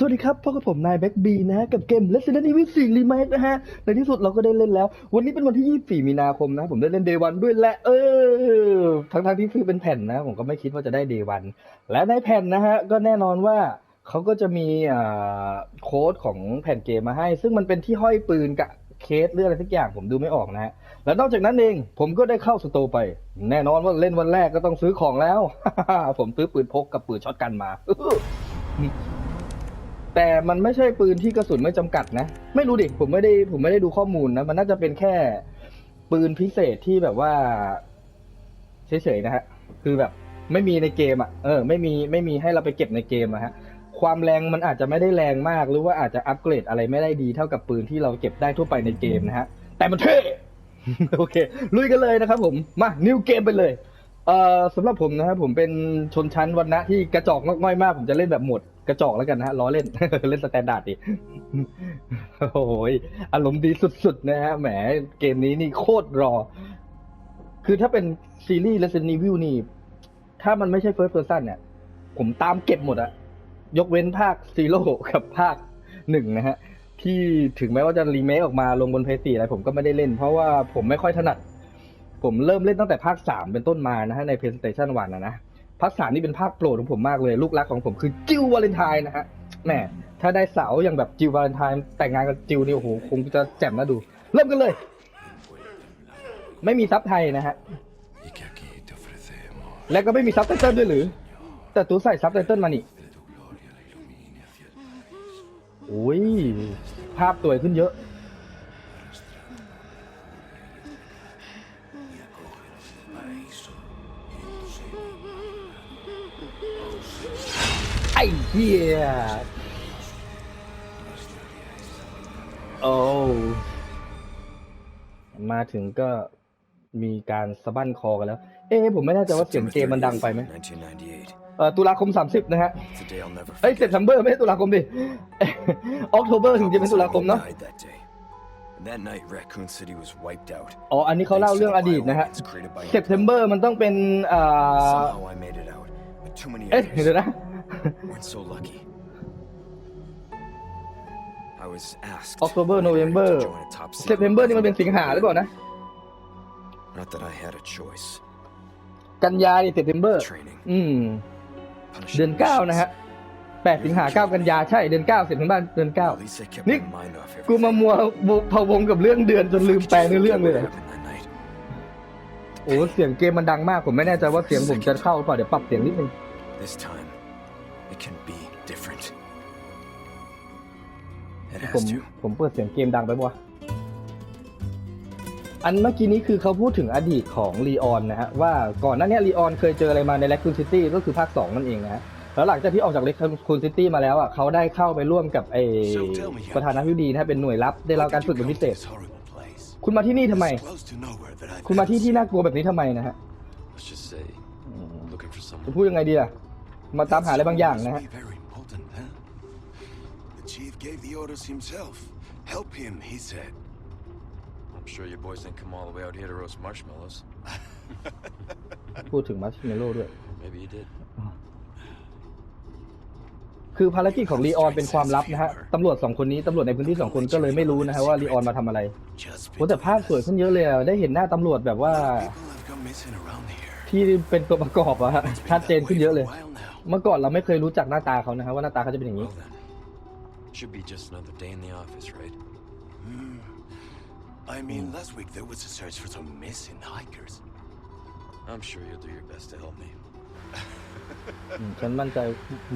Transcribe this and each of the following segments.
สวัสดีครับพบกับผมนายแบ็กบีนะฮะกับเกม Resident Evil 4 Remake นะฮะ ในที่สุดเราก็ได้เล่นแล้ว วันนี้เป็นวันที่ 24 มีนาคมนะ ผมได้เล่น Day 1ด้วยและเออ ทั้งทที่ซื้อเป็นแผ่นนะ ผมก็ไม่คิดว่าจะได้ Day 1และในแผ่นนะฮะ ก็แน่นอนว่าเขาก็จะมีอ่าโค้ดของแผ่นเกมมาให้ ซึ่งมันเป็นที่ห้อยปืนกับเคสหรืออะไรสักอย่างผมดูไม่ออกนะฮะ แล้วนอกจากนั้นเองผมก็ได้เข้าสโตร์ไป แน่นอนว่าเล่นวันแรกก็ต้องซื้อของแล้ว ผมซื้อปืนพกกับปืนช็อตกันมา แต่มันไม่ใช่ปืนที่กระสุนไม่จำกัดนะ ไม่รู้ดิผมไม่ได้ผมไม่ได้ดูข้อมูลนะ มันน่าจะเป็นแค่ปืนพิเศษที่แบบว่าเฉยๆนะฮะ คือแบบไม่มีในเกมอะ เออ ไม่มีไม่มีให้เราไปเก็บในเกมอะฮะ ความแรงมันอาจจะไม่ได้แรงมาก หรือว่าอาจจะอัปเกรดอะไรไม่ได้ดีเท่ากับปืนที่เราเก็บได้ทั่วไปในเกมนะฮะ แต่มันเท่ โอเค ลุยกันเลยนะครับผม มานิวเกมไปเลย เอ่อสำหรับผมนะครับผมเป็นชนชั้นวันนะที่กระจอกง่อยๆมาก ผมจะเล่นแบบหมด กระจอกแล้วกันนะฮะล้อเล่น เล่นสแตนดาร์ดดิโอ้ยอารมณ์ดีสุดๆนะฮะแหมเกมนี้นี่โคตรรอ คือถ้าเป็นซีรีส์ Resident Evil นี่ ถ้ามันไม่ใช่ First Person เนี่ย ผมตามเก็บหมดอะยกเว้นภาคซีโร่กับภาคหนึ่งนะฮะ ที่ถึงแม้ว่าจะรีเมคออกมาลงบนเพย์สี่อะไรผมก็ไม่ได้เล่น เพราะว่าผมไม่ค่อยถนัด ผมเริ่มเล่นตั้งแต่ภาคสามเป็นต้นมานะฮะใน PlayStation 1นะนะ ภาคสามนี่เป็นภาคโปรดของผมมากเลย ลูกรักของผมคือจิววาเลนไทน์นะฮะแหมถ้าได้สาวอย่างแบบจิววาเลนไทน์แต่งงานกับจิวนี่โอ้โหคงจะแจ่มนะดู เริ่มกันเลย ไม่มีซับไทยนะฮะและก็ไม่มีซับไตเติลด้วยหรือ แต่ตูใส่ซับไตเติลมานี่โอ้ยภาพสวยขึ้นเยอะ ไอ้เหี้ยโอ้มาถึงก็มีการสะบั้นคอกันแล้ว เอ๊ะผมไม่แน่ใจว่าเสียง September เกมมันดังไปไหม 30th, 1998. เอ่อตุลาคม 30 นะฮะ It's a day I'll never เอ้ย forget. เซปเทมเบอร์ไม่ใช่ตุลาคมดิออกโทเบอร์ถึงจะเป็นตุลาคมเนาะ Died that day. And that night, Raccoon City was wiped out. อ๋ออันนี้เขาเล่าเรื่องอดีตนะฮะ Bioweapons created by เซปเทมเบอร์มันต้องเป็นอ่า Somehow I made it out. But too many เอ๊ะ others เดี๋ยวนะ weren't so lucky. I was asked October by Eric November to join a top เซปเทมเบอร์นี่มันเป็นสิงหาหรือเปล่านะ Not that I had a choice. กันยาดิเซปเทมเบอร์ Training. อืม punishing เดือนเก้า missions. นะฮะแปดสิงหาเก้ากันยาใช่เดือนเก้าเสร็จทั้งบ้านเดือนเก้า At least I kept Nick, my mind off กูมา everything. มัวพะวงกับเรื่องเดือนจนลืมแปลเนื้อเรื่องเลย What happened that night. โอ้เสียงเกมมันดังมากผมไม่แน่ใจว่าเสียงผมจะเข้าหรือเปล่าเดี๋ยวปรับเสียงนิดนึง This time, it can be different. It ผม has to. ผมเปิดเสียงเกมดังไปปะวะอันเมื่อกี้นี้คือเขาพูดถึงอดีตของลีออนนะฮะ ว่าก่อนหน้านี้ลีออนเคยเจออะไรมาในแลคคูนซิตี้ก็คือภาคสองนั่นเองนะฮะ แล้วหลังจากที่ออกจากแลคคูนซิตี้มาแล้วอะเขาได้เข้าไปร่วมกับไอประธานาธิบดีนะฮะเป็นหน่วยลับได้รับการฝึกเป็นพิเศษ คุณมาที่นี่ทำไม คุณมาที่ที่น่ากลัวแบบนี้ทำไมนะฮะ Let's just say, looking for จะ someone. พูดยังไงดีอะ มาตามหาอะไรบางอย่างนะฮะ Very important, huh? The chief gave the orders himself. Help him, he said. I'm sure your boys didn't come all the way out here to roast marshmallows. พูดถึงมัชเมโลด้วย Maybe you did. คือภารกิจของลีออนเป็นความลับนะฮะ ตำรวจสองคนนี้ตำรวจในพื้นที่สองคนก็เลยไม่รู้นะฮะว่าลีออนมาทำอะไร Just โหแต่ภาพสวยขึ้นเยอะเลยอะได้เห็นหน้าตำรวจแบบว่า People have gone missing around here. ที่เป็นตัวประกอบอะฮะ It's been ชัด that เจน way ขึ้นเยอะ for เลย a while now. เมื่อก่อนเราไม่เคยรู้จักหน้าตาเขานะฮะว่าหน้าตาเขาจะเป็นอย่างนี้ Well then, should be just another day in the office, right? I mean, last week there was a search for some missing hikers. I'm sure you'll do your best to help me. อืมฉันมั่นใจ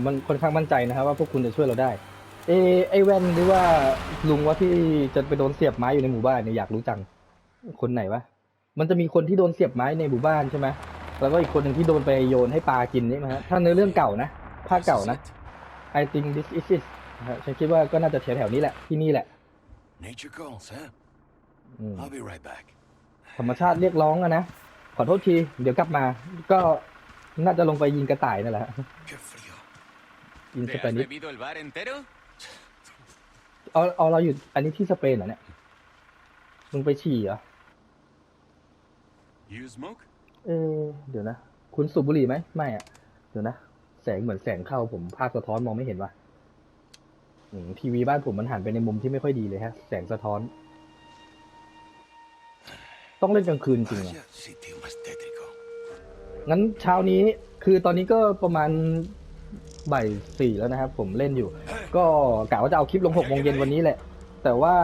มันค่อนข้างมั่นใจนะครับว่าพวกคุณจะช่วยเราได้ เอไอแว่นหรือว่าลุงว่าที่จะไปโดนเสียบไม้อยู่ในหมู่บ้านเนี่ยอยากรู้จัง คนไหนวะมันจะมีคนที่โดนเสียบไม้ในหมู่บ้านใช่ไหม แล้วก็อีกคนหนึ่งที่โดนไปโยนให้ปลากินใช่ไหมฮะถ้าในเรื่องเก่านะภาคเก่านะ I think this is it นะฮะฉันคิดว่าก็น่าจะแถวๆนี้แหละที่นี่แหละ Nature calls, huh? อืม I'll be right back. ธรรมชาติเรียกร้องอะนะ ขอโทษที เดี๋ยวกลับมา ก็น่าจะลงไปยิงกระต่ายนั่นแหละฮะ Qué frío. ยิงส ¿Te เป has นิช bebido el bar entero? เอาเอาเราอยู่อันนี้ที่สเปนเหรอเนี่ย มึงไปฉี่เหรอ You smoke? เออเดี๋ยวนะ คุณสูบบุหรี่ไหมไม่อะเดี๋ยวนะ แสงเหมือนแสงเข้าผมภาพสะท้อนมองไม่เห็นว่ะอืมทีวีบ้านผมมันหันไปในมุมที่ไม่ค่อยดีเลยฮะ แสงสะท้อน ต้องเล่นกลางคืนจริงอะ Vaya sitio más tétrico. งั้นเช้านี้คือตอนนี้ก็ประมาณบ่ายสี่แล้วนะครับผมเล่นอยู่ ก็กะว่าจะเอาคลิปลงหกโมงเย็นวันนี้แหละ แต่ว่า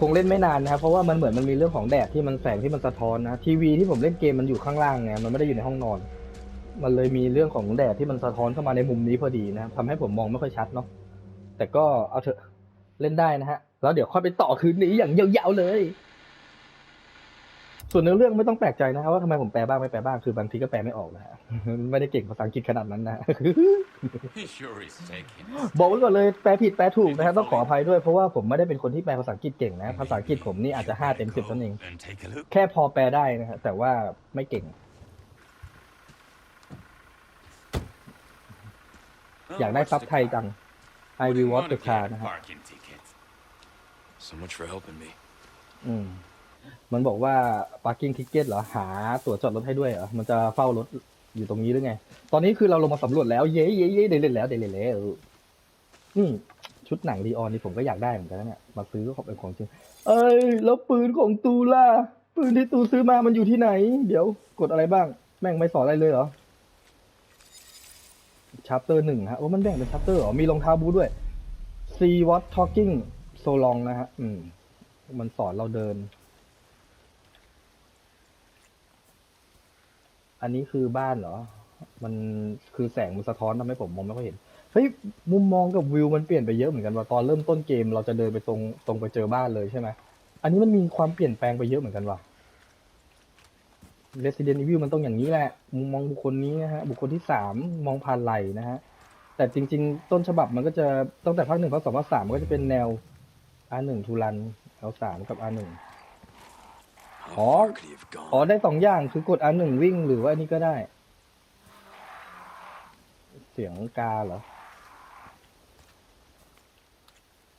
คงเล่นไม่นานนะครับเพราะว่ามันเหมือนมันมีเรื่องของแดดที่มันแสงที่มันสะท้อนนะทีวีที่ผมเล่นเกมมันอยู่ข้างล่างไงมันไม่ได้อยู่ในห้องนอน มันเลยมีเรื่องของแดดที่มันสะท้อนเข้ามาในมุมนี้พอดีนะครับทำให้ผมมองไม่ค่อยชัดเนาะแต่ก็เอาเถอะเล่นได้นะฮะแล้วเดี๋ยวค่อยไปต่อคืนนี้อย่างยาวๆเลย ส่วนเนื้อเรื่องไม่ต้องแปลกใจนะครับว่าทำไมผมแปลบ้างไม่แปลบ้างคือบางทีก็แปลไม่ออกนะฮะไม่ได้เก่งภาษาอังกฤษขนาดนั้นนะ He sure is taking บอกไว้ก่อนเลยแปลผิดแปลถูกนะครับต้องขออภัยด้วยเพราะว่าผมไม่ได้เป็นคนที่แปลภาษาอังกฤษเก่งนะภาษาอังกฤษผมนี่อาจจะห้าเต็มสิบนั่นเอง and take a look. แค่พอแปลได้นะฮะแต่ว่าไม่เก่ง อยากได้ซับไทยจัง I will watch the car นะฮะ Parking ticket. So much for helping me. อืม มันบอกว่า parking ticket เหรอ หาตั๋วจอดรถให้ด้วยเหรอ มันจะเฝ้ารถอยู่ตรงนี้หรือไง ตอนนี้คือเราลงมาสำรวจแล้ว เย้เย้เย้ได้เล่นแล้วได้เล่นแล้วนี่ชุดหนังดีออนนี่ผมก็อยากได้เหมือนกันนะเนี่ย มาซื้อก็ขอเป็นของจริง เอ้ย แล้วปืนของตูล่ะ ปืนที่ตูซื้อมามันอยู่ที่ไหน เดี๋ยวกดอะไรบ้าง แม่งไม่สอนอะไรเลยเหรอชัปเตอร์หนึ่งฮะโอ้มันแบ่งเป็นชัปเตอร์เหรอ มีรองเท้าบูทด้วย See what talking so long นะฮะ อืม มันสอนเราเดิน อันนี้คือบ้านเหรอ มันคือแสงมันสะท้อนทำให้ผมมองไม่ค่อยเห็น เฮ้ย มุมมองกับวิวมันเปลี่ยนไปเยอะเหมือนกันว่าตอนเริ่มต้นเกมเราจะเดินไปตรงตรงไปเจอบ้านเลยใช่ไหม อันนี้มันมีความเปลี่ยนแปลงไปเยอะเหมือนกันว่ะ Resident Evil มันต้องอย่างนี้แหละ มุมมองบุคคลนี้นะฮะ บุคคลที่สามมองผ่านไหลนะฮะ แต่จริง ๆ ต้นฉบับมันก็จะตั้งแต่ภาคหนึ่งภาคสองภาคสามก็จะเป็นแนว R1 ทูลัน L3 กับ R1 อ๋อได้สองอย่างคือกดอันหนึ่งวิ่งหรือว่าอันนี้ก็ได้ เสียงกาเหรอ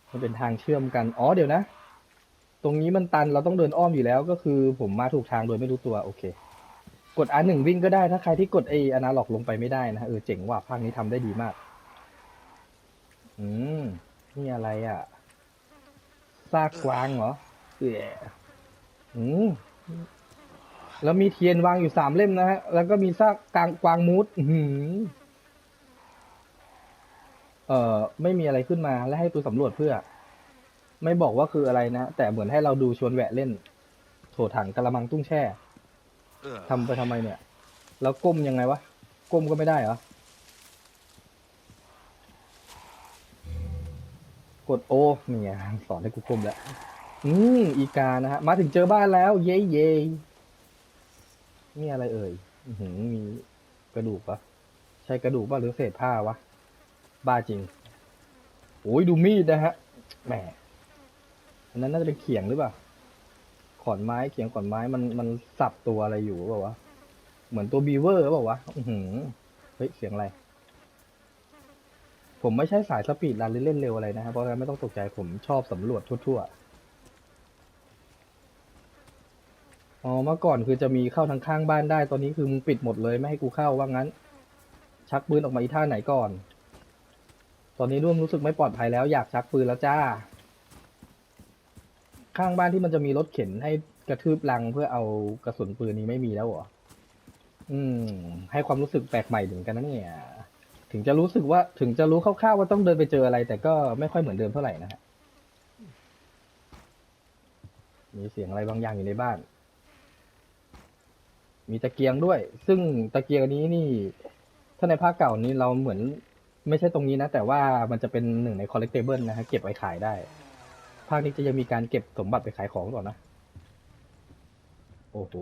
มันเป็นทางเชื่อมกัน อ๋อเดี๋ยวนะ ตรงนี้มันตันเราต้องเดินอ้อมอยู่แล้ว ก็คือผมมาถูกทางโดยไม่รู้ตัวโอเค กดอันหนึ่งวิ่งก็ได้ถ้าใครที่กดไออนาล็อกลงไปไม่ได้นะเออเจ๋งว่ะภาคนี้ทำได้ดีมาก อืม นี่อะไรอะซากกวางเหรอเออ อืมแล้วมีเทียนวางอยู่สามเล่มนะฮะ แล้วก็มีซากกลางกวางมูดอื้อหือเอ่อ ไม่มีอะไรขึ้นมา และให้ตัวสำรวจเพื่อ ไม่บอกว่าคืออะไรนะ แต่เหมือนให้เราดูชวนแหวะเล่น โถถังกระมังตุ้งแช่ทำไปทำไมเนี่ย แล้วก้มยังไงวะ ก้มก็ไม่ได้เหรอ กดโอนี่ไงสอนให้กูก้มแล้ว อืมอีกานะฮะ มาถึงเจอบ้านแล้ว เย้เย้นี่อะไรเอ่ยอือหือมีกระดูกปะใช่กระดูกปะหรือเศษผ้าวะ บ้าจริง โอ้ยดูมีดนะฮะ แหมอันนั้นน่าจะเป็นเขียงหรือเปล่า ขอนไม้เขียงขอนไม้มันมันสับตัวอะไรอยู่เปล่าวะ เหมือนตัวบีเวอร์เปล่าวะอือหือเฮ้ยเสียงอะไร ผมไม่ใช่สายสปีดรันเล่นเร็วอะไรนะครับเพราะฉะนั้นไม่ต้องตกใจผมชอบสำรวจทั่วๆ อ๋อเมื่อก่อนคือจะมีเข้าทางข้างบ้านได้ ตอนนี้คือมึงปิดหมดเลยไม่ให้กูเข้าว่างั้น ชักปืนออกมาอีท่าไหนก่อน ตอนนี้ร่วมรู้สึกไม่ปลอดภัยแล้วอยากชักปืนแล้วจ้า ข้างบ้านที่มันจะมีรถเข็นให้กระทืบลังเพื่อเอากระสุนปืนนี้ไม่มีแล้วเหรอ อืม ให้ความรู้สึกแปลกใหม่เหมือนกันนะเนี่ย ถึงจะรู้สึกว่าถึงจะรู้คร่าวๆว่าต้องเดินไปเจออะไร แต่ก็ไม่ค่อยเหมือนเดิมเท่าไหร่นะฮะมีเสียงอะไรบางอย่างอยู่ในบ้าน มีตะเกียงด้วย ซึ่งตะเกียงนี้นี่ ถ้าในภาคเก่านี้เราเหมือนไม่ใช่ตรงนี้นะ แต่ว่ามันจะเป็นหนึ่งใน collectible นะฮะเก็บไว้ขายได้ ภาคนี้จะยังมีการเก็บสมบัติไปขายของก่อนนะ โอ้โห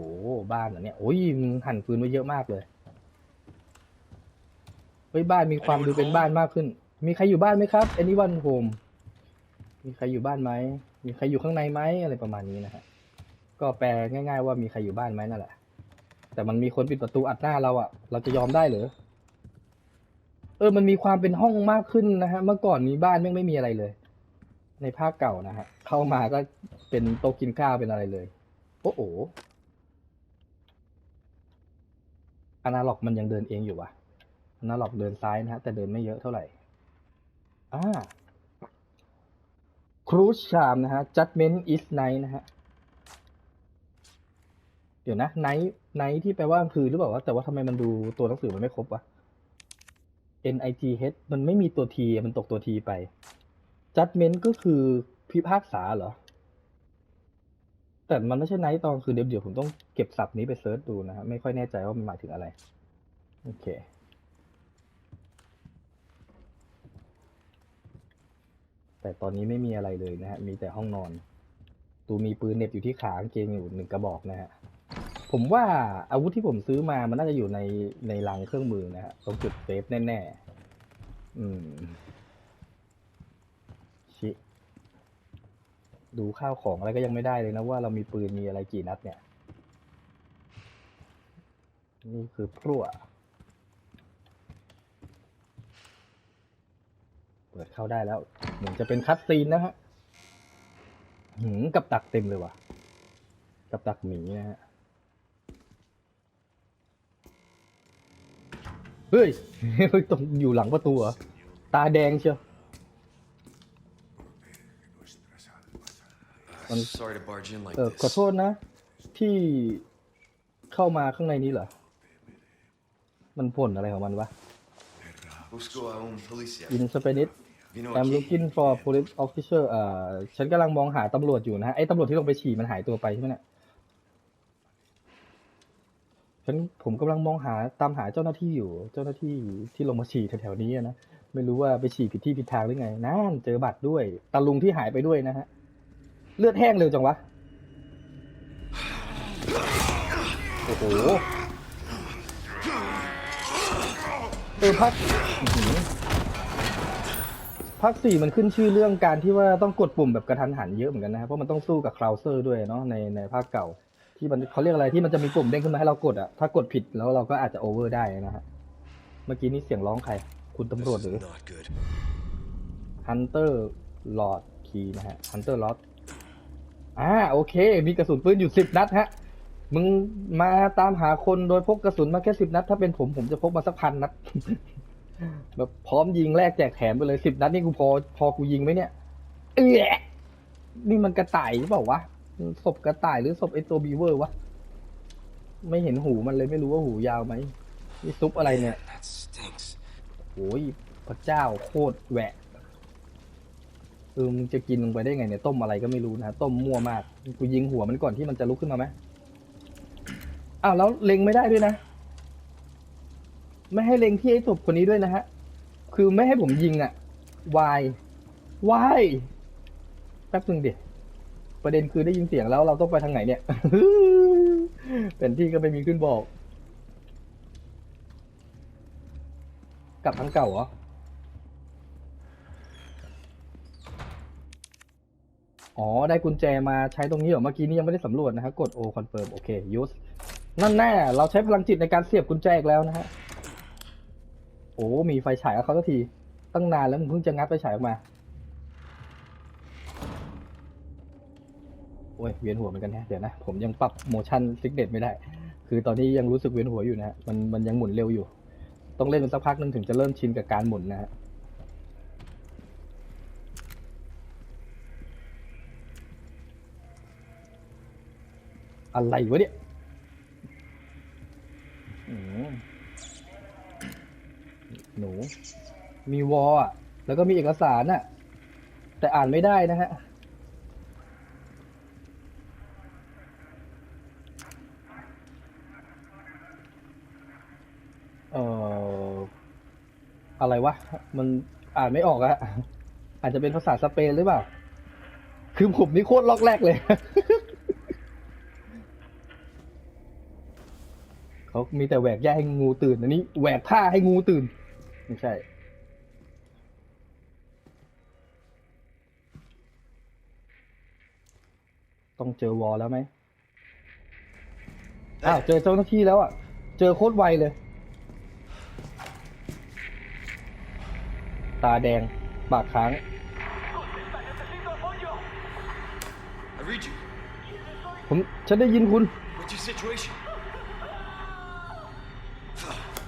บ้านเหรอเนี่ย โอ้ยมึงหั่นฟืนไว้เยอะมากเลย เฮ้ย บ้านมีความดูเป็นบ้านมากขึ้น มีใครอยู่บ้านไหมครับ anyone home มีใครอยู่บ้านไหม มีใครอยู่ข้างในไหมอะไรประมาณนี้นะฮะ ก็แปลง่าย ๆ ว่ามีใครอยู่บ้านไหมนั่นแหละ แต่มันมีคนปิดประตูอัดหน้าเราอะ่ะ เราจะยอมได้เหรอเออ มันมีความเป็นห้องมากขึ้นนะฮะ เมื่อก่อนมีบ้านแม่งไม่มีอะไรเลย ในภาคเก่านะฮะ เข้ามาก็เป็นโต๊ะกินข้าวเป็นอะไรเลย โอ้โหอนาล็อกมันยังเดินเองอยู่วะอนาล็อกเดินซ้ายนะฮะ แต่เดินไม่เยอะเท่าไหร่ อ่าครูชามนะฮะ judgment is night นะฮะ เดี๋ยวนะ night night ที่ ไนที่แปลว่ากลางคืนหรือเปล่าวะแต่ว่าทำไมมันดูตัวหนังสือมันไม่ครบวะ N I T H มันไม่มีตัว T มันตกตัว T ไป judgment ก็คือพิพากษาเหรอ แต่มันไม่ใช่ night ตอนคือเดี๋ยวเดี๋ยวผมต้องเก็บศัพท์นี้ไปเซิร์ชดูนะฮะไม่ค่อยแน่ใจว่ามันหมายถึงอะไร โอเคแต่ตอนนี้ไม่มีอะไรเลยนะฮะ มีแต่ห้องนอน ตูมีปืนเน็บอยู่ที่ขากางเกงอยู่หนึ่งกระบอกนะฮะ ผมว่าอาวุธที่ผมซื้อมามันน่าจะอยู่ในในรังเครื่องมือนะฮะตรงจุดเซฟแน่ๆ อืม ชิ ดูข้าวของอะไรก็ยังไม่ได้เลยนะว่าเรามีปืนมีอะไรกี่นัดเนี่ย นี่คือพรั่ว เปิดเข้าได้แล้วเหมือนจะเป็นคัตซีนนะฮะ หืมกับดักเต็มเลยว่ะ กับดักหมีนะฮะ เฮ้ยตรงอยู่หลังประตูเหรอ ตาแดงเชียว I'm sorry to barge in like เออขอ this. โทษนะ ที่เข้ามาข้างในนี้เหรอ มันพ่นอะไรของมันวะ Busco a un policía. In Spanish Vino I'm aquí. looking for police officer เอ่อ ฉันกำลังมองหาตำรวจอยู่นะฮะ ไอ้ตำรวจที่ลงไปฉี่มันหายตัวไปใช่ไหมเนี่ย ฉันผมกำลังมองหาตามหาเจ้าหน้าที่อยู่ เจ้าหน้าที่ที่ลงมาฉี่แถวๆนี้นะไม่รู้ว่าไปฉี่ผิดที่ผิดทางหรือไงนั่นเจอบัตรด้วยตาลุงที่หายไปด้วยนะฮะเลือดแห้งเร็วจังวะโอ้โหเออพักอื้อหือภาคสี่มันขึ้นชื่อเรื่องการที่ว่าต้องกดปุ่มแบบกระทันหันเยอะเหมือนกันนะเพราะมันต้องสู้กับคลาวเซอร์ด้วยเนาะในในภาคเก่า ที่มันเขาเรียกอะไรที่มันจะมีปุ่มเด้งขึ้นมาให้เรากดอะถ้ากดผิดแล้วเราก็อาจจะโอเวอร์ได้นะฮะเมื่อกี้นี้เสียงร้องใคร คุณตำรวจ This หรือ is not good. ฮันเตอร์ลอดคีนะฮะฮันเตอร์ลอดอ่าโอเค มีกระสุนปืนอยู่สิบนัดฮะมึงมาตามหาคนโดยพกกระสุนมาแค่สิบนัด ถ้าเป็นผมผมจะพกมาสักพันนัดแบบพร้อมยิงแรกแจกแถมไปเลยสิบนัดนี่กูพอพอกูยิงไหมเนี่ยเอ๊ะนี่มันกระต่ายหรือเปล่าวะ ศพกระต่ายหรือศพไอตัวบีเวอร์วะ ไม่เห็นหูมันเลยไม่รู้ว่าหูยาวไหมนี่ซุปอะไรเนี่ย That stinks. โอ้ยพระเจ้าโคตรแหวะเออมึงจะกินลงไปได้ไงเนี่ยต้มอะไรก็ไม่รู้นะต้มมั่วมากกูยิงหัวมันก่อนที่มันจะลุกขึ้นมาไหมอ้าวแล้วเล็งไม่ได้ด้วยนะ ไม่ให้เล็งที่ไอ้ศพคนนี้ด้วยนะฮะ คือไม่ให้ผมยิงอะ่ะวายวายแป๊บนึงเดี๋ยว ประเด็นคือได้ยินเสียงแล้วเราต้องไปทางไหนเนี่ยเป็นที่ก็ไม่มีขึ้นบอก กลับทางเก่าเหรออ๋อ ได้กุญแจมาใช้ตรงนี้เหรอเมื่อกี้นี้ยังไม่ได้สำรวจนะฮะกด O confirm โอเค use นั่นแน่เราใช้พลังจิตในการเสียบกุญแจอีกแล้วนะฮะโอ้มีไฟฉายกับเขาสักที ตั้งนานแล้วมึงเพิ่งจะงัดไฟฉายออกมา โอ้ยเวียนหัวเหมือนกันแฮะเดี๋ยวนะผมยังปรับ motion sickness ไม่ได้ คือตอนนี้ยังรู้สึกเวียนหัวอยู่นะฮะมันมันยังหมุนเร็วอยู่ ต้องเล่นเป็นสักพักหนึ่งถึงจะเริ่มชินกับการหมุนนะฮะอะไรวะเนี่ยหนู มีวอลอะ แล้วก็มีเอกสารน่ะ แต่อ่านไม่ได้นะฮะ เอ่ออะไรวะ มันอ่านไม่ออกอะอาจจะเป็นภาษาสเปนหรือเปล่า คือผมนี่โคตรล็อกแรกเลย เขามีแต่แหวกหญ้าให้งูตื่น อันนี้แหวกผ้าให้งูตื่น ไม่ใช่ ต้องเจอวอลแล้วไหมอ้าวเจอเจ้าหน้าที่แล้วอะ เจอโคตรไวเลย ตาแดง ปากค้าง I read you. ผมฉันได้ยินคุณ What's your situation?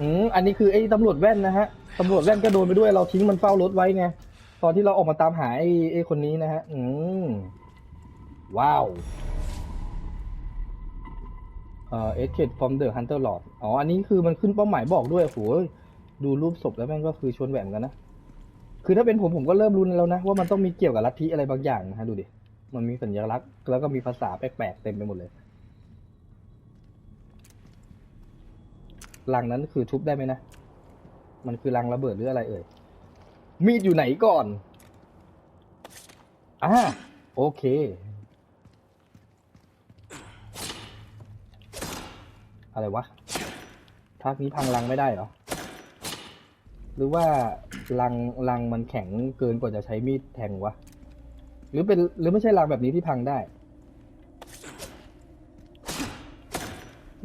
อืมอันนี้คือไอ้ตำรวจแว่นนะฮะตำรวจแว่นก็โดนไปด้วยเราทิ้งมันเฝ้ารถไว้ไงตอนที่เราออกมาตามหาไอ้ไอ้คนนี้นะฮะ อืม ว้าว เอ่อ escape from the hunter lord อ๋อ อันนี้คือมันขึ้นเป้าหมายบอกด้วยโอ้โหดูรูปศพแล้วแม่งก็คือชวนแหวมกันนะ คือถ้าเป็นผมผมก็เริ่มรู้แล้วนะ ว่ามันต้องมีเกี่ยวกับลัทธิอะไรบางอย่างนะฮะดูดิ มันมีสัญลักษณ์ แล้วก็มีภาษาแปลกๆเต็มไปหมดเลย ลังนั้นคือทุบได้ไหมนะ มันคือลังระเบิดหรืออะไรเอ่ย มีดอยู่ไหนก่อนอ่าโอเค อะไรวะภานี้พังลังไม่ได้เหรอ หรือว่าลังลังมันแข็งเกินกว่าจะใช้มีดแทงวะ หรือเป็นหรือไม่ใช่ลังแบบนี้ที่พังได้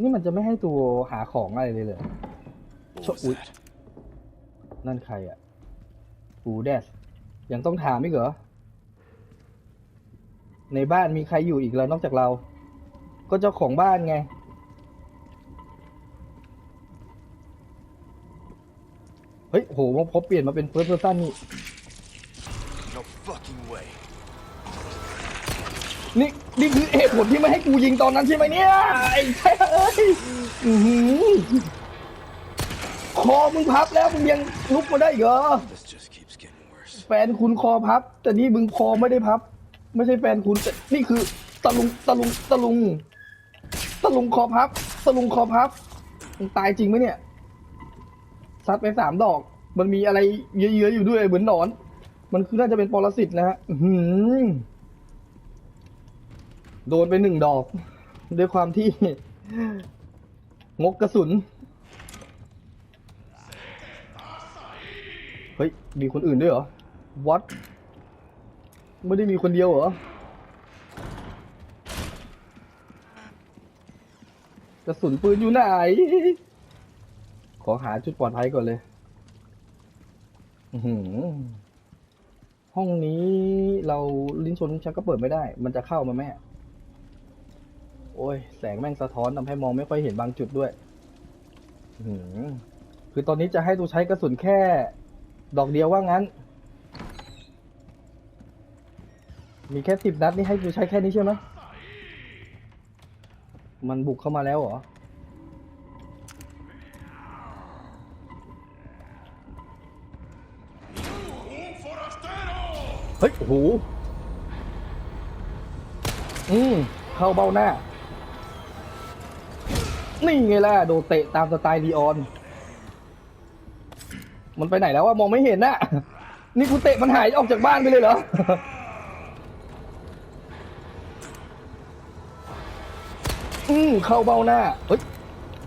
นี่มันจะไม่ให้ตัวหาของอะไรเลยเลย What was Ui. that? นั่นใครอะปูแดสยังต้องถามอีกเหรอ ในบ้านมีใครอยู่อีกแล้วนอกจากเรา ก็เจ้าของบ้านไง เฮ้ย โหพอเปลี่ยนมาเป็นเฟิร์สเพอร์ซันนี่ No fucking way. นี่นี่คือเหตุผลที่ไม่ให้กูยิงตอนนั้นใช่ไหมเนี่ยไอ้แท้เอ้ยอื้อหือคอมึงพับแล้วมึงยังลุกมาได้อีกเหรอ This just keeps getting worse. แฟนคุณคอพับ แต่นี่มึงคอไม่ได้พับ ไม่ใช่แฟนคุณแต่นี่คือตะลุงตะลุงตะลุงตะลุงคอพับตะลุงคอพับมึงตายจริงไหมเนี่ยซัดไปสามดอก มันมีอะไรเยอะๆอยู่ด้วยเหมือนหนอน มันคือน่าจะเป็นปรสิตนะฮะโดนไปหนึ่งดอก ด้วยความที่ งกกระสุน เฮ้ย มีคนอื่นด้วยเหรอ วัด ไม่ได้มีคนเดียวเหรอ กระสุนปืนอยู่ไหน ขอหาจุดปลอดภัยก่อนเลย อื้อหือห้องนี้เราลิ้นชนชักก็เปิดไม่ได้ มันจะเข้ามาแม่ โอ้ย แสงแม่งสะท้อนทำให้มองไม่ค่อยเห็นบางจุดด้วย อื้อหือคือตอนนี้จะให้ตูใช้กระสุนแค่ ดอกเดียวว่างั้น มีแค่สิบนัดนี่ให้กูใช้แค่นี้ใช่ไหมมันบุกเข้ามาแล้วเหรอ ฮ้ยโอ้โหอืมเข้าเบ้าหน้า นี่ไงล่ะ โดเตะตามสไตล์ดีออน มันไปไหนแล้ววะมองไม่เห็นน่ะ นี่กูเตะมันหายออกจากบ้านไปเลยเหรอ อืมเข้าเบ้าหน้า เฮ้ย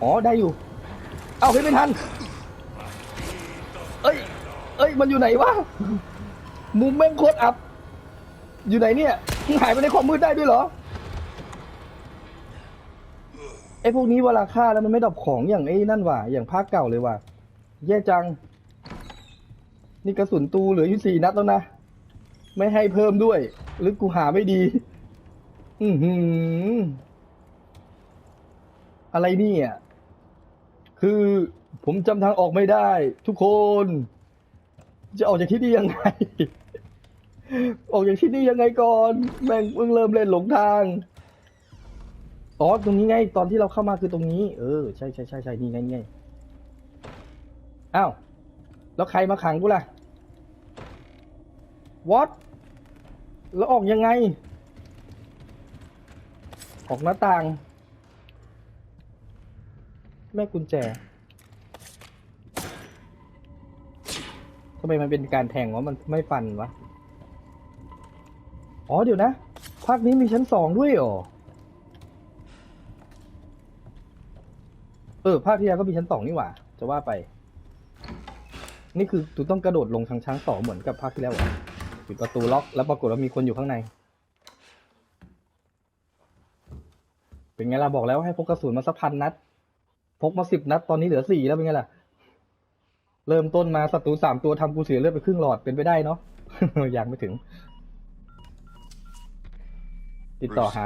อ๋อ ได้อยู่ เอาให้ไม่ทัน เอ้ย เอ้ย มันอยู่ไหนวะ มุมแม่งโคตรอับ อยู่ไหนเนี่ยมึงหายไปในความมืดได้ด้วยเหรอ ไอ้พวกนี้เวลาฆ่าแล้วมันไม่ดรอปของอย่างไอ้นั่นว่ะ อย่างภาคเก่าเลยว่ะ แย่จัง นี่กระสุนตูเหลืออยู่สี่นัดแล้วนะ ไม่ให้เพิ่มด้วย หรือกูหาไม่ดี อือหือ อะไรเนี่ย คือผมจำทางออกไม่ได้ ทุกคน จะออกจากที่นี่ยังไง ออกจากที่นี่ยังไงก่อนแม่งเพิ่งเริ่มเล่นหลงทางอ๋อตรงนี้ไง ตอนที่เราเข้ามาคือตรงนี้ เออใช่ใช่ใช่ใช่นี่ไงนี่ไงอ้าวแล้วใครมาขังกูล่ะ what แล้วออกยังไง ออกหน้าต่าง แม่กุญแจทำไมมันเป็นการแทงวะมันไม่ฟันวะ อ๋อเดี๋ยวนะภาคนี้มีชั้นสองด้วยเหรอ เออภาคที่แล้วก็มีชั้นสองนี่หว่า จะว่าไป นี่คือตูต้องกระโดดลงทางชั้นสองเหมือนกับภาคที่แล้วเหรอปิดประตูล็อกแล้วปรากฏว่ามีคนอยู่ข้างใน เป็นไงล่ะบอกแล้วให้พกกระสุนมาสักพันนัด พกมาสิบนัดตอนนี้เหลือสี่แล้วเป็นไงล่ะ เริ่มต้นมาศัตรูสามตัวทำกูเสียเลือดไปครึ่งหลอดเป็นไปได้เนาะ ยังไม่ถึง ติดต่อหา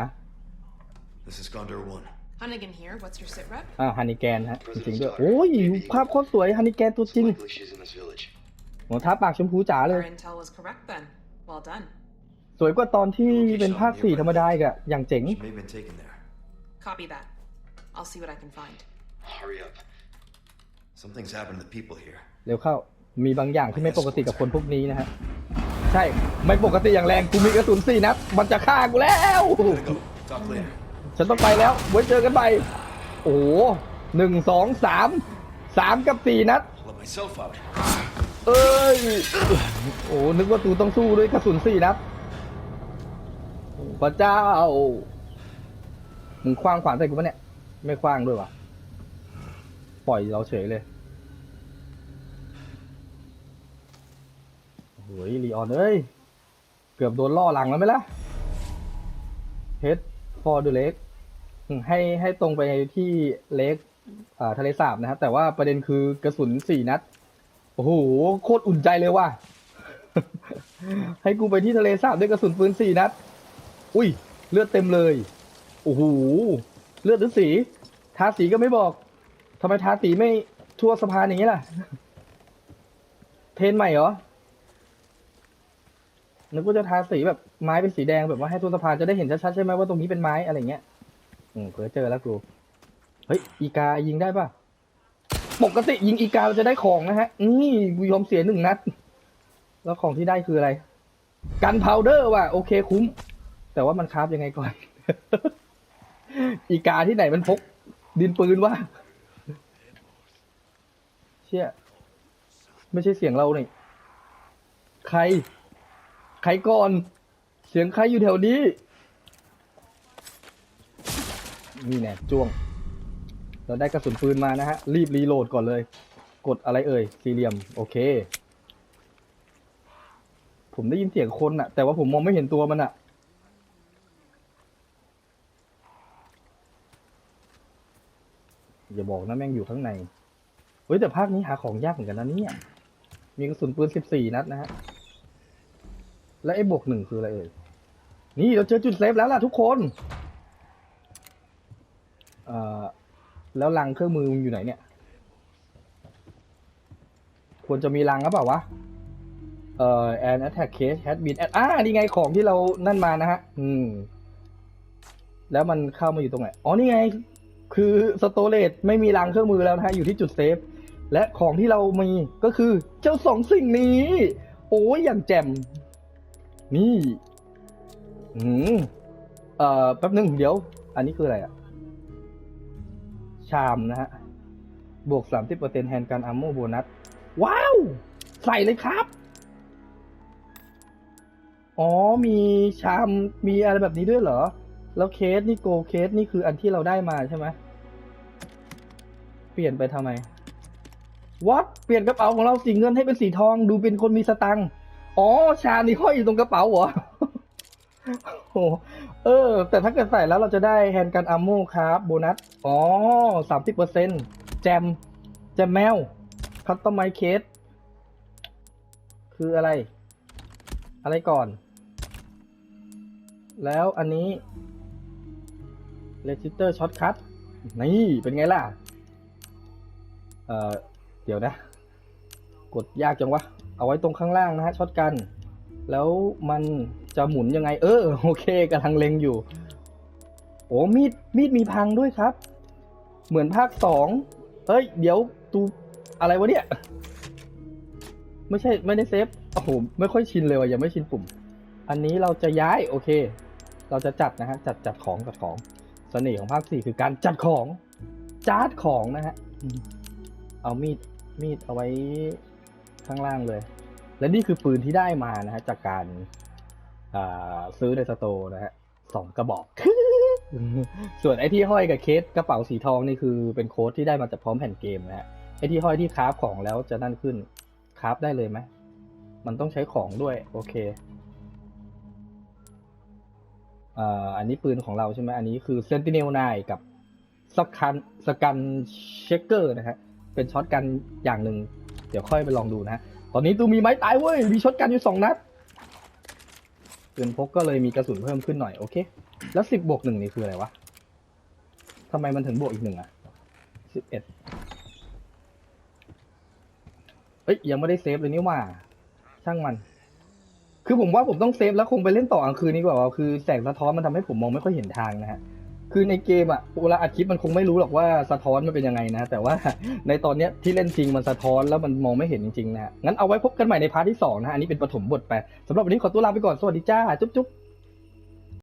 This is Gondor 1. Hunnigan here. What's your sit rep? อ่าฮันนิแกนฮะจริงๆด้วยโอ้ยภาพโคตรสวยฮันนิแกนตัวจริง Likely she's in this village. โอ้ทาปากชมพูจ๋าเลย Our intel was correct then. Well done. สวยกว่าตอนที่เป็นภาคสี่ธรรมดาอีกอะอย่างเจ๋ง She may have been taken there. Copy that. I'll see what I can find. Hurry up. Something's happened to the people here. เร็วเข้า มีบางอย่างที่ไม่ปกติกับคนพวกนี้นะฮะ ใช่ ไม่ปกติอย่างแรงกูมีกระสุนสี่นัดมันจะฆ่ากูแล้ว Top clear. ฉันต้องไปแล้วไว้เจอกันใหม่โอ้โหหนึ่งสองสามสามกับสี่นัด Let myself out. เอ้ย โอ้นึกว่าตูต้องสู้ด้วยกระสุนสี่นัดโอ้พระเจ้า มึงคว้างขวานใส่กูปะเนี่ย ไม่คว้างด้วยวะปล่อยเราเฉยเลย โอ้ยลีออนเอ้ย เกือบโดนล่อหลังแล้วไหมล่ะเฮดฟอร์ดูเล็กให้ให้ตรงไปที่เล็กอ่าทะเลสาบนะครับ แต่ว่าประเด็นคือกระสุนสี่นัด โอ้โห โคตรอุ่นใจเลยว่ะ ให้กูไปที่ทะเลสาบด้วยกระสุนปืนสี่นัด อุ้ย เลือดเต็มเลย โอ้โห เลือดหรือสี ทาสีก็ไม่บอก ทำไมทาสีไม่ทั่วสะพานอย่างนี้ล่ะ เทนใหม่เหรอ นึกว่าจะทาสีแบบไม้เป็นสีแดงแบบว่าให้ทั่วสะพานจะได้เห็นชัดๆใช่ไหมว่าตรงนี้เป็นไม้อะไรเงี้ย อืมเผื่อเจอแล้วกู เฮ้ย อีกายิงได้ปะปกติยิงอีการาจะได้ของนะฮะ นี่กูยอมเสียหนึ่งนัด แล้วของที่ได้คืออะไร กันพาวเดอร์ว่ะ โอเคคุ้ม แต่ว่ามันคราฟยังไงก่อน อีกาที่ไหนมันพก ดินปืนวะ เชี่ย ไม่ใช่เสียงเรานี่ ใคร ใครก่อน เสียงใครอยู่แถวนี้ นี่แน่จ้วง เราได้กระสุนปืนมานะฮะ รีบรีโหลดก่อนเลย กดอะไรเอ่ย สี่เหลี่ยม โอเค ผมได้ยินเสียงคนอะแต่ว่าผมมองไม่เห็นตัวมันอะอย่าบอกนะแม่งอยู่ข้างใน เฮ้ยแต่ภาคนี้หาของยากเหมือนกันนะเนี่ย มีกระสุนปืนสิบสี่นัดนะฮะ และไอ้บวกหนึ่งคืออะไรเอ่ย นี่เราเจอจุดเซฟแล้วล่ะทุกคนเอ่อแล้วรังเครื่องมือมึงอยู่ไหนเนี่ย ควรจะมีรังหรือเปล่าวะ เอ่อ an attack case has been add อ่านี่ไงของที่เรานั่นมานะฮะ อืม แล้วมันเข้ามาอยู่ตรงไหน อ๋อ นี่ไง คือสโตเรจไม่มีรังเครื่องมือแล้วนะฮะ อยู่ที่จุดเซฟ และของที่เรามีก็คือเจ้าสองสิ่งนี้ โอ้ยอย่างแจ่ม นี่อืมเอ่อแป๊บนึงเดี๋ยว อันนี้คืออะไรอะชามนะฮะ บวก30%แทนการอัมโมโบนัส ว้าว ใส่เลยครับ อ๋อ มีชาม มีอะไรแบบนี้ด้วยเหรอ แล้วเคสนี่โกเคสนี่คืออันที่เราได้มาใช่ไหม เปลี่ยนไปทำไม วัดเปลี่ยนกระเป๋าของเราสีเงินให้เป็นสีทอง ดูเป็นคนมีสตังค์ อ๋อ ชานี่ห้อยอยู่ตรงกระเป๋าเหรอโอ้เออ แต่ถ้าเกิดใส่แล้วเราจะได้แฮนด์กันอัมโมครับโบนัส อ๋อสามสิบเปอร์เซ็นต์แจม แจมแมว คัตตอมไมเคส คืออะไร อะไรก่อน แล้วอันนี้ Register Shortcut นี่เป็นไงล่ะ เอ่อ เดี๋ยวนะ กดยากจังวะ เอาไว้ตรงข้างล่างนะฮะช็อตกัน แล้วมันจะหมุนยังไง เออโอเคกำลังเล็งอยู่ โอ้มีดมีดมีพังด้วยครับ เหมือนภาคสองเฮ้ย เดี๋ยวตูอะไรวะเนี่ย ไม่ใช่ไม่ได้เซฟโอ้โหไม่ค่อยชินเลยว่ะยังไม่ชินปุ่ม อันนี้เราจะย้ายโอเค เราจะจัดนะฮะจัดจัดของจัดของเสน่ห์ของภาคสี่คือการจัดของจาร์ดของนะฮะเอามีดมีดเอาไว้ ข้างล่างเลย และนี่คือปืนที่ได้มานะฮะจากการาซื้อในสโตร์นะฮะสองกระบอก ส่วนไอ้ที่ห้อยกับเคสกระเป๋าสีทองนี่คือเป็นโค้ดที่ได้มาจากพร้อมแผ่นเกมนะฮะไอ้ที่ห้อยที่คราฟของแล้วจะนั่นขึ้นคราฟได้เลยไหมมันต้องใช้ของด้วยโอเคอันนี้ปืนของเราใช่ไหมอันนี้คือ Sentinel 9กับสกันสกันเชคเกอร์นะฮะเป็นช็อตกันอย่างหนึ่ง เดี๋ยวค่อยไปลองดูนะ ตอนนี้ตูมีไม้ตายเว้ย มีช็อตกันอยู่สองนัดปืนพกก็เลยมีกระสุนเพิ่มขึ้นหน่อยโอเค แล้วสิบบวกหนึ่งนี่คืออะไรวะทำไมมันถึงบวกอีกหนึ่งอะสิบเอ็ดเอ้ยยังไม่ได้เซฟเลยนี่ว่า ช่างมัน คือผมว่าผมต้องเซฟแล้วคงไปเล่นต่อกลางคืนนี้กว่าว่าคือแสงสะท้อนมันทำให้ผมมองไม่ค่อยเห็นทางนะฮะ คือในเกมอะเวลาอัดคลิปมันคงไม่รู้หรอกว่าสะท้อนมันเป็นยังไงนะ แต่ว่าในตอนเนี้ยที่เล่นจริงมันสะท้อนแล้วมันมองไม่เห็นจริงๆนะงั้นเอาไว้พบกันใหม่ในพาร์ทที่สองนะฮะอันนี้เป็นปฐมบทไปสำหรับวันนี้ขอตัวลาไปก่อนสวัสดีจ้าจุ๊บจุ๊บ